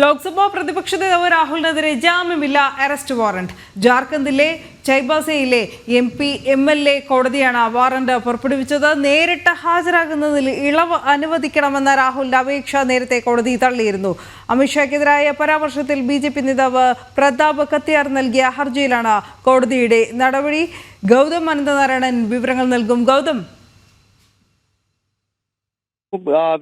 ലോക്സഭാ പ്രതിപക്ഷ നേതാവ് രാഹുലിനെതിരെ ജാമ്യമില്ല arrest warrant. ജാർഖണ്ഡിലെ ചൈബാസയിലെ M P M L A കോടതിയാണ് വാറന്റ് പുറപ്പെടുവിച്ചത്. നേരിട്ട് ഹാജരാകുന്നതിൽ ഇളവ് അനുവദിക്കണമെന്ന രാഹുലിന്റെ അപേക്ഷ നേരത്തെ കോടതി തള്ളിയിരുന്നു. അമിത്ഷായ്ക്കെതിരായ പരാമർശത്തിൽ ബി ജെ പി നേതാവ് പ്രതാപ് കത്തിയാർ നൽകിയ ഹർജിയിലാണ് കോടതിയുടെ നടപടി. ഗൗതം അനന്തനാരായണൻ വിവരങ്ങൾ നൽകും. ഗൗതം.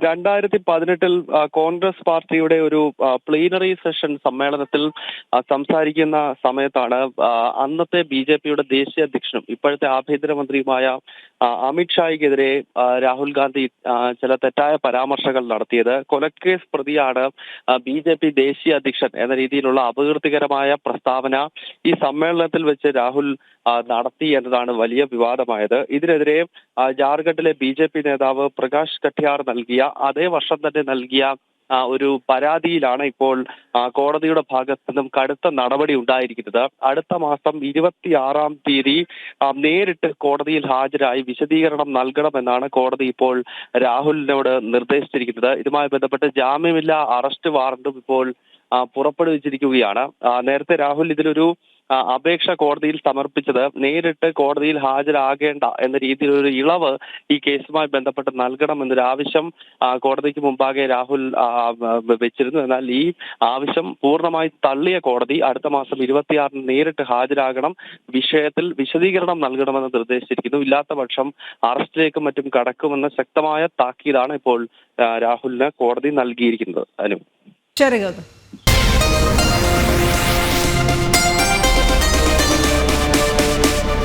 രണ്ടായിരത്തി പതിനെട്ടിൽ കോൺഗ്രസ് പാർട്ടിയുടെ ഒരു പ്ലീനറി സെഷൻ സമ്മേളനത്തിൽ സംസാരിക്കുന്ന സമയത്താണ് അന്നത്തെ ബി ജെ പിയുടെ ദേശീയ അധ്യക്ഷനും ഇപ്പോഴത്തെ ആഭ്യന്തരമന്ത്രിയുമായ അമിത്ഷായ്ക്കെതിരെ രാഹുൽ ഗാന്ധി ചില തെറ്റായ പരാമർശങ്ങൾ നടത്തിയത്. കൊലക്കേസ് പ്രതിയാണ് ബി ജെ പി ദേശീയ അധ്യക്ഷൻ എന്ന രീതിയിലുള്ള അപകീർത്തികരമായ പ്രസ്താവന ഈ സമ്മേളനത്തിൽ വെച്ച് രാഹുൽ നടത്തി എന്നതാണ് വലിയ വിവാദമായത്. ഇതിനെതിരെ ജാർഖണ്ഡിലെ ബി ജെ പി നേതാവ് പ്രകാശ് കട്ടിയാർ നൽകിയ അതേ വർഷം തന്നെ നൽകിയ ഒരു പരാതിയിലാണ് ഇപ്പോൾ കോടതിയുടെ ഭാഗത്ത് നിന്നും കടുത്ത നടപടി ഉണ്ടായിരിക്കുന്നത്. അടുത്ത മാസം ഇരുപത്തിയാറാം തീയതി നേരിട്ട് കോടതിയിൽ ഹാജരായി വിശദീകരണം നൽകണമെന്നാണ് കോടതി ഇപ്പോൾ രാഹുലിനോട് നിർദ്ദേശിച്ചിരിക്കുന്നത്. ഇതുമായി ബന്ധപ്പെട്ട് ജാമ്യമില്ലാ അറസ്റ്റ് വാറണ്ടും ഇപ്പോൾ പുറപ്പെടുവിച്ചിരിക്കുകയാണ്. നേരത്തെ രാഹുൽ ഇതിലൊരു അപേക്ഷ കോടതിയിൽ സമർപ്പിച്ചത് നേരിട്ട് കോടതിയിൽ ഹാജരാകേണ്ട എന്ന രീതിയിലൊരു ഇളവ് ഈ കേസുമായി ബന്ധപ്പെട്ട് നൽകണമെന്നൊരു ആവശ്യം കോടതിക്ക് മുമ്പാകെ രാഹുൽ വെച്ചിരുന്നു. എന്നാൽ ഈ ആവശ്യം പൂർണമായി തള്ളിയ കോടതി അടുത്ത മാസം ഇരുപത്തിയാറിന് നേരിട്ട് ഹാജരാകണം. വിഷയത്തിൽ വിശദീകരണം നൽകണമെന്ന് നിർദ്ദേശിച്ചിരിക്കുന്നു. ഇല്ലാത്ത പക്ഷം അറസ്റ്റിലേക്കും മറ്റും കടക്കുമെന്ന ശക്തമായ താക്കീതാണ് ഇപ്പോൾ രാഹുലിന് കോടതി നൽകിയിരിക്കുന്നത് അനു. ശരി